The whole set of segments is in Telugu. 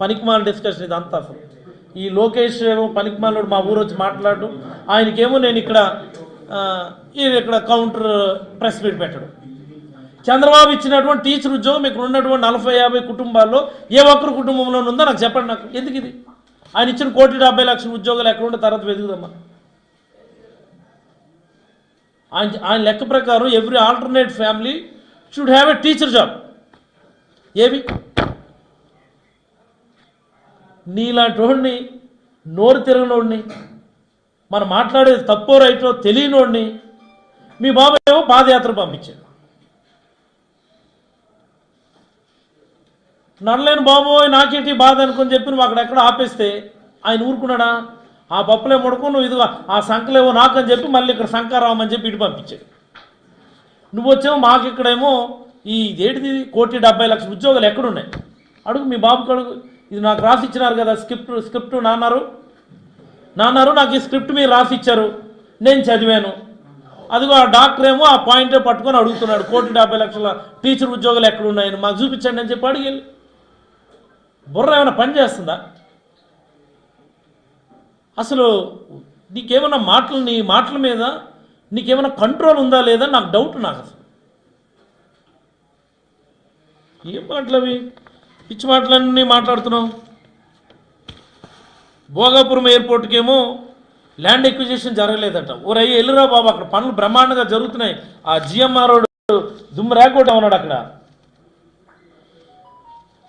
పనికిమాల డిస్కషన్ ఇదంతా అసలు. ఈ లోకేష్ ఏమో పనికిమాలోడు మా ఊరు వచ్చి మాట్లాడు ఆయనకేమో నేను ఇక్కడ ఈయన ఇక్కడ కౌంటర్ ప్రెస్ మీట్ పెట్టడం. చంద్రబాబు ఇచ్చినటువంటి టీచర్ ఉద్యోగం ఇక్కడ ఉన్నటువంటి నలభై యాభై కుటుంబాల్లో ఏ ఒక్కరు కుటుంబంలో ఉందో నాకు చెప్పండి నాకు. ఎందుకు ఇది? ఆయన ఇచ్చిన కోటి డెబ్బై లక్షల ఉద్యోగాలు ఎక్కడ ఉంటే తర్వాత వెతుకుదమ్మా ఆయన ఆయన లెక్క ప్రకారం every alternate family should have a teacher job ఏవి? నీలాంటి వాడిని నోరు తిరగనోడిని మనం మాట్లాడేది తప్పో రైటో తెలియనోడిని మీ బాబు ఏమో పాదయాత్ర పంపించాడు. నడలేని బాబోయ్ నాకేంటి బాధ అనుకొని చెప్పి నువ్వు అక్కడెక్కడ ఆపేస్తే ఆయన ఊరుకున్నాడా? ఆ పప్పులే ముడుకు నువ్వు ఇదిగో ఆ సంకలేవో నాకని చెప్పి మళ్ళీ ఇక్కడ శంకారామని చెప్పి ఇటు పంపించాడు. నువ్వు వచ్చేమో మాకు ఇక్కడేమో ఈ ఇదేంటిది కోటి డెబ్బై లక్షల ఉద్యోగాలు ఎక్కడున్నాయి? అడుగు మీ బాబుకి అడుగు. ఇది నాకు రాసి ఇచ్చినారు కదా స్క్రిప్ట్ స్క్రిప్ట్ నాన్నారు? నాన్నారు నాకు ఈ స్క్రిప్ట్ మీరు రాసి ఇచ్చారు నేను చదివాను. అదిగో ఆ డాక్టర్ ఏమో ఆ పాయింటే పట్టుకొని అడుగుతున్నాడు. కోటి డెబ్బై లక్షల టీచర్ ఉద్యోగాలు ఎక్కడ ఉన్నాయని మాకు చూపించండి అని చెప్పి అడిగి బుర్ర ఏమైనా పని చేస్తుందా? అసలు నీకేమైనా మాటలు నీ మాటల మీద నీకేమైనా కంట్రోల్ ఉందా లేదా నాకు డౌట్ నాకు అసలు. ఏం మాటలు అవి? పిచ్చి మాటలన్నీ మాట్లాడుతున్నావు. భోగాపురం ఎయిర్పోర్ట్కేమో ల్యాండ్ ఎక్విజిషన్ జరగలేదట. ఓరయ్య వెళ్ళిరా బాబు అక్కడ పనులు బ్రహ్మాండంగా జరుగుతున్నాయి. ఆ జిఎంఆర్ దుమ్ము రేకోట ఉన్నాడు అక్కడ?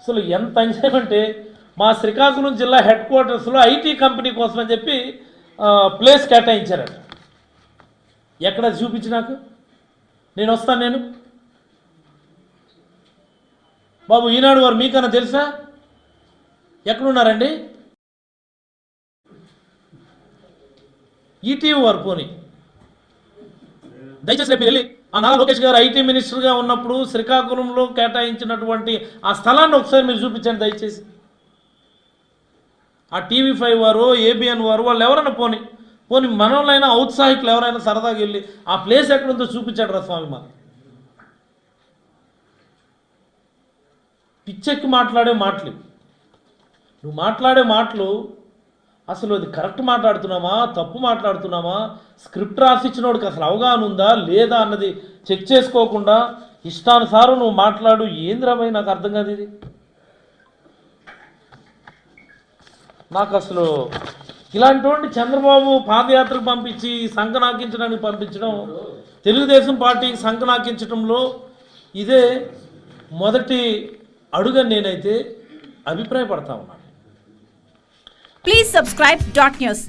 అసలు ఎంత అంటే మా శ్రీకాకుళం జిల్లా హెడ్ క్వార్టర్స్లో ఐటీ కంపెనీ కోసం అని చెప్పి ప్లేస్ కేటాయించారట. ఎక్కడ చూపించి నాకు? నేను వస్తాను నేను. బాబు ఈనాడు వారు మీకన్నా తెలుసా? ఎక్కడున్నారండి? ఈటీవీ వారు పోనీ. దయచేసి రేపు వెళ్ళి ఆ నారా లోకేష్ గారు ఐటీ మినిస్టర్గా ఉన్నప్పుడు శ్రీకాకుళంలో కేటాయించినటువంటి ఆ స్థలాన్ని ఒకసారి మీరు చూపించండి దయచేసి. ఆ టీవీ ఫైవ్ వారు ఏబిఎన్ వారు వాళ్ళు ఎవరైనా పోని. పోని మనోళ్ళైనా ఔత్సాహికులు ఎవరైనా సరదాగా వెళ్ళి ఆ ప్లేస్ ఎక్కడుందో చూపించాడు రా స్వామి మాకు. పిచ్చెక్కి మాట్లాడే మాటలు. నువ్వు మాట్లాడే మాటలు అసలు అది కరెక్ట్ మాట్లాడుతున్నామా తప్పు మాట్లాడుతున్నామా స్క్రిప్ట్ రాసిచ్చినోడికి అసలు అవగాహన ఉందా లేదా అన్నది చెక్ చేసుకోకుండా ఇష్టానుసారం నువ్వు మాట్లాడు ఏంద్రమై నాకు అర్థం కాదు ఇది? నాకు అసలు ఇలాంటి వాడిని చంద్రబాబు పాదయాత్రకు పంపించి సంకనాకించడానికి పంపించడం తెలుగుదేశం పార్టీకి సంకనాకించడంలో ఇదే మొదటి అడుగని నేనైతే అభిప్రాయపడతా ఉన్నాను ప్లీజ్ సబ్స్క్రైబ్ డాట్ న్యూస్